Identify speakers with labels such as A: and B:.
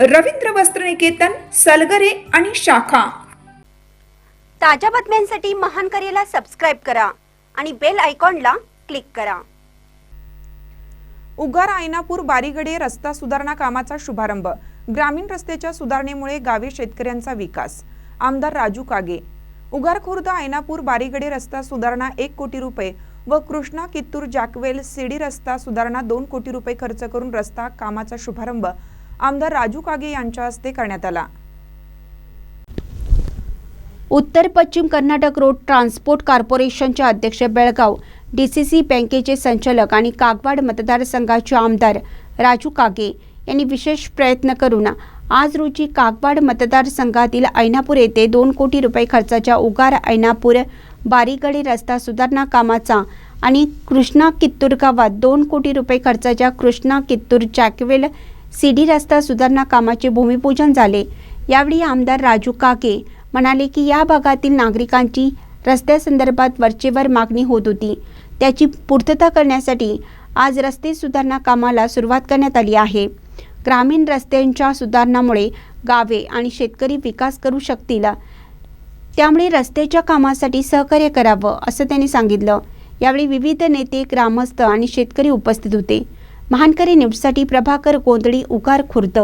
A: रवींद्र वस्त्रनिकेतन सलगरे आणि शाखा.
B: ताज्या बातम्यांसाठी महान करेला सबस्क्राईब करा आणि बेल आयकॉनला क्लिक करा.
C: उगार आयनापूर बारीगडे रस्ता सुधारणा कामाचा शुभारंभ. ग्रामीण रस्त्याच्या सुधारणेमुळे गावी शेतकऱ्यांचा विकास. आमदार राजू कागे. उगार खुर्द आयनापूर बारीगडे रस्ता सुधारणा एक कोटी रुपये व कृष्णा कित्तूर जॅकवेल सिडी रस्ता सुधारणा दोन कोटी रुपये खर्च करून रस्ता कामाचा शुभारंभ. आमदार राजू कागे यांच्या हस्ते करण्यात आला.
B: उत्तर पश्चिम कर्नाटक रोड ट्रान्सपोर्ट कॉर्पोरेशनचे अध्यक्ष बेळगाव डी सी सी बँकेचे संचालक आणि कागवाड मतदारसंघाचे आमदार राजू कागे यांनी विशेष प्रयत्न करून आज रोजी कागवाड मतदारसंघातील ऐनापूर येथे दोन कोटी रुपये खर्चाच्या उगार ऐनापूर बारीगडी रस्ता सुधारणा कामाचा आणि कृष्णा कित्तूर गावात दोन कोटी रुपये खर्चाच्या कृष्णा कित्तूर जॅकवेल सीडी रस्ता सुधारणा कामाचे भूमिपूजन झाले. यावेळी आमदार राजू काके म्हणाले की या भागातील नागरिकांची रस्त्यासंदर्भात वरचेवर मागणी होत होती. त्याची पूर्तता करण्यासाठी आज रस्ते सुधारणा कामाला सुरुवात करण्यात आली आहे. ग्रामीण रस्त्यांच्या सुधारणामुळे गावे आणि शेतकरी विकास करू शकतील. त्यामुळे रस्त्याच्या कामासाठी सहकार्य करावं असं त्यांनी सांगितलं. यावेळी विविध नेते ग्रामस्थ आणि शेतकरी उपस्थित होते. महानकरी न्यूजसाठी प्रभाकर गोंधळी उगार खुर्द